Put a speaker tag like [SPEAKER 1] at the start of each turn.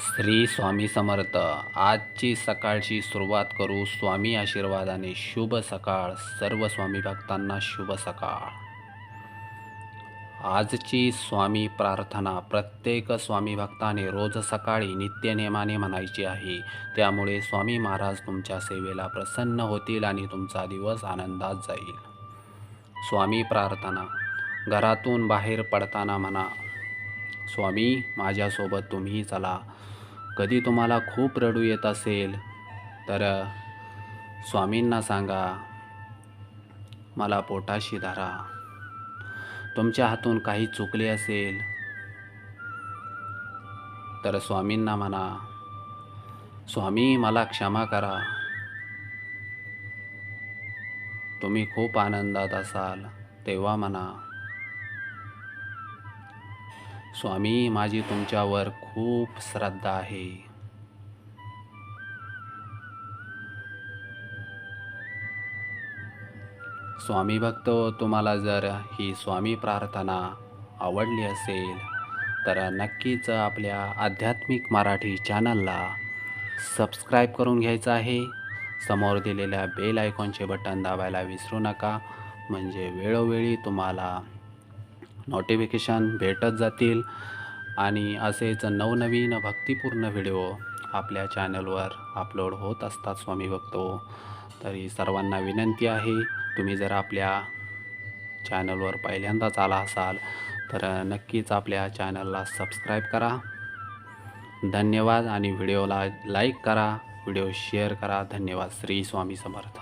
[SPEAKER 1] श्री स्वामी समर्थ. आजची सकाळची सुरुवात करू स्वामी आशीर्वादाने. शुभ सकाळ. सर्व स्वामी भक्तांना शुभ सकाळ. आजची स्वामी प्रार्थना प्रत्येक स्वामी भक्ताने रोज सकाळी नित्यनेमाने म्हणायची आहे. त्यामुळे स्वामी महाराज तुमच्या सेवेला प्रसन्न होतील आणि तुमचा दिवस आनंदात जाईल. स्वामी प्रार्थना. घरातून बाहेर पडताना म्हणा स्वामी माझ्यासोबत तुम्ही चला. कधी तुम्हाला खूप रडू येत असेल तर स्वामींना सांगा. मला पोटाशी धरा. तुमच्या हातून काही चुकले असेल तर स्वामींना म्हणा. स्वामी मला क्षमा करा. तुम्ही खूप आनंदात असाल तेव्हा म्हणा. स्वामी माझी तुमच्यावर खूप श्रद्धा आहे. स्वामी भक्त तुम्हाला जर ही स्वामी प्रार्थना आवडली असेल तर नक्कीच आपल्या आध्यात्मिक मराठी चॅनलला सबस्क्राईब करून घ्यायचं आहे. समोर दिलेल्या बेल आयकॉनचे बटन दाबायला विसरू नका. म्हणजे वेळोवेळी तुम्हाला नोटिफिकेशन भेटत जातील. आणि असेच नवनवीन भक्तिपूर्ण व्हिडिओ आपल्या चॅनलवर अपलोड होत असतात स्वामी भक्तो. तरी सर्वांना विनंती आहे तुम्ही जर आपल्या चॅनलवर पहिल्यांदाच आला असाल तर नक्कीच आपल्या चॅनलला सबस्क्राईब करा. धन्यवाद आणि व्हिडिओला लाईक करा व्हिडिओ शेअर करा. धन्यवाद श्री स्वामी समर्थ.